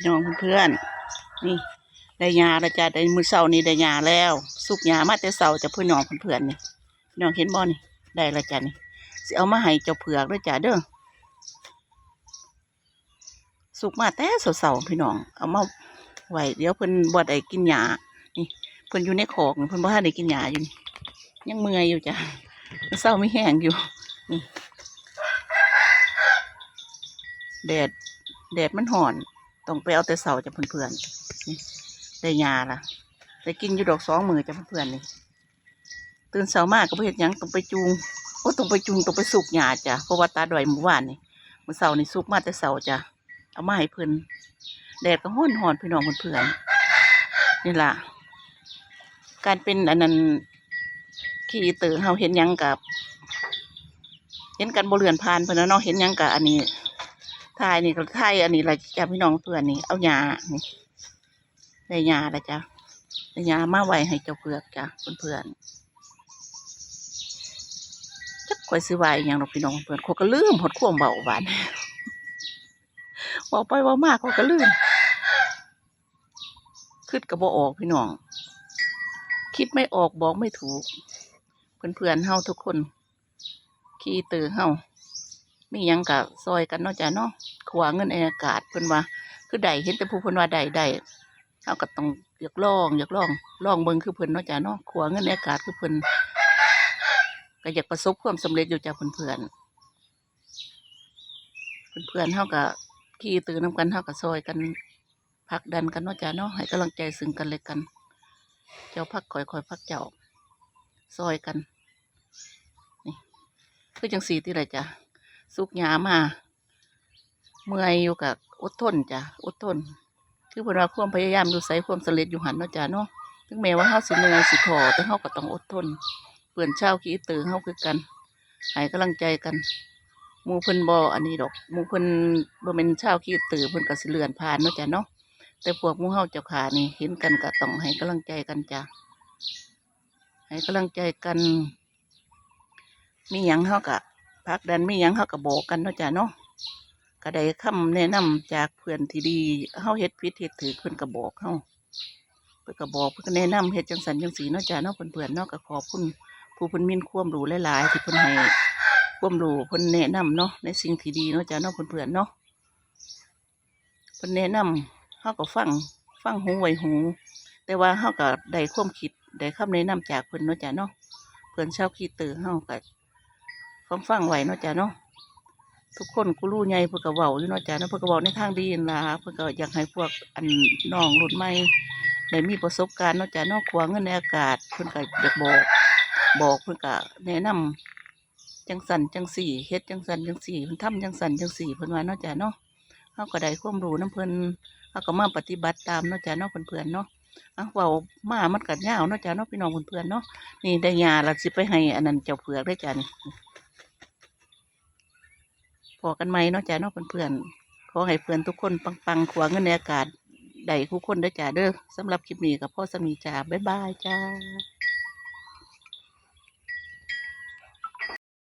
พี่น้องเพื่อนๆนี่ได้ยาแล้วจ้ะได้มือเสานี่ได้ยาแล้ว สุกยามาแต่เสาจะพี่น้องเพื่อนๆนี่พี่น้องเห็นบ่นี่ได้แล้วจ้ะนี่สิเอามาให้เจ้าเผือกด้วยจ้ะเด้อสุกมาแต่เสาๆพี่น้อง เอามาไว้เดี๋ยวเพิ่นบ่ได้กินหญ้านี่เพิ่นอยู่ในคอกเพิ่นบ่ได้กินหญ้าอยู่ยังเมื่อยอยู่จ้ะเศร้าไม่แห้งอยู่นี่แดดแดดมันห่อน ต้องไปเอาแต่เสาจากเพื่อนๆนี่ได้ยาล่ะได้กินอยู่ดอกสองมือจากเพื่อนๆนี่ตื่นเสามากก็ไปเห็นยังต้องไปจูงโอ้ต้องไปจูงต้องไปสุกหญ้าจ้ะเพราะว่าตาดอยหมู่บ้านนี่มื้อเสานี่สุกมาแต่เสาจ้ะเอามาให้เพิ่อนแดดก็ห้อนหอนพี่น้องเพื่อนๆนี่ล่ะ การเป็นอันนั้นขี่เตอเฮาเห็นยังกับ เห็นกันบเรือนพานเพิ่นนะเนาะเห็นยังกับอันนี้ ทายนี่ก็ทายอันนี้ละจ้ะพี่น้องเพื่อนนี่เอายานี่ได้ยาละจ้ะได้ยามาไว้ให้เจ้าเผือกจ้ะเพื่อนๆจักข่อยซื้อไว้อย่างดอกพี่น้องเพื่อนเขาก็ลืมหดข่วงเบาหวานบอกไปว่ามากเขาก็ลืมคิดก็บ่ออกพี่น้อง คิดไม่ออกบอกไม่ถูก เพื่อนๆเฮาทุกคน ขี่เตือเฮา มียังกับซอยกันเนาะจ้ะเนาะขวาเงินอากาศเพิ่นว่าคือใดเห็นแต่ผู้เพิ่นว่าใดใดเฮาก็ต้องอยากลองอยากลองลองเบิ่งคือเพิ่นเนาะจ้ะเนาะขวาเงินอากาศคือเพิ่นก็อยากประสบความสำเร็จอยู่จ้ะเพื่อนๆเพื่อนๆเฮาก็ขี่ตื่นน้ำกันเฮาก็ซอยกันผลักดันกันเนาะจ้ะเนาะให้กำลังใจซึ่งกันและกัน เจ้าพักคอยคอยพักเจ้าซอยกันนี่คือจังสีที่ไรจ้ะ สุกหยามา เมื่อยอยู่กับอดทนจ้ะอดทน คือเพนว่าความพยายามอยู่ใส่ความสำเร็จอยู่หันเนาะจ้ะเนาะถึงแม้ว่าเฮาสิเหนื่อยสิท้อแต่เฮาก็ต้องอดทนเปื่อนเช้าขี้ตื่นเฮาคือกันให้กำลังใจกันหมู่เพิ่นบ่อันนี้ดอกหมู่เพิ่นบ่แม่นเช้าขี้ตื่นเพิ่นก็สิเลื่อนผ่านเนาะจ้ะเนาะแต่พวกมู่เฮาเจ้าขานี่เห็นกันก็ต้องให้กำลังใจกันจ้ะให้กำลังใจกัน มีหยังเฮาก็ พักดันไม่ยังเขาก็บอกกันเนาะจ้ะเนาะก็ได้คำแนะนำจากเพื่อนที่ดีเฮาเฮ็ดผิดเฮ็ดถือเพิ่อนก็บอกเฮาเพิ่นก็บอกเพิ่นแนะนำเฮ็ดจังสันจังสีเนาะจ้ะเนาะเพื่อนๆเนาะก็ขอบคุณผู้เพิ่อนมีควมรู้หลายๆที่เพิ่อนให้ควมรู้เพิ่อนแนะนำเนาะในสิ่งที่ดีเนาะจ้ะเนาะเพื่อนๆเนาะเพิ่อนแนะนำเฮาก็ฟังฟังหูไวหู แต่ว่าเฮาก็ได้ความคิดได้คำแนะนำจากเพิ่อนเนาะจ้ะเนาะเพิ่อนชาวขี้ตือเฮาก็ ฟังฟังไหวเนาะจ้ะเนาะทุกคนกูรู้ไงเพื่อกระเว้าอยู่เนาะจ้ะเนาะเพื่อกระเว้าในทางดีนั่นล่ะเพื่อก็อยากให้พวกอันน้องรุ่นใหม่ได้มีประสบการณ์เนาะจ้ะเนาะขวางเงินในอากาศเพื่อนก็อยากบอก บอกเพื่อนก็แนะนำจังสันจังสี่เฮ็ดจังสันจังสี่เพิ่นทำจังสันจังสี่เพิ่นว่าเนาะจ้ะเนาะเฮาก็ได้ความรู้น้ำเพิ่นเฮาก็มาปฏิบัติตามเนาะจ้ะเนาะเพื่อนๆเนาะอะเว้ามามันก็ยาวเนาะจ้ะเนาะพี่น้องเพื่อนๆเนาะนี่ได้ยาละสิไปให้อันนั้นเจ้าเผือกได้จ้ะนี่ พอกันไหมเนาะจ้าเนาะเพื่อนๆขอให้เพื่อนทุกคนปังๆขวางเงินในอากาศได้ทุกคนด้วยจ้าเด้อสำหรับคลิปนี้กับพ่อสมีจ้าบ๊ายบายจ้า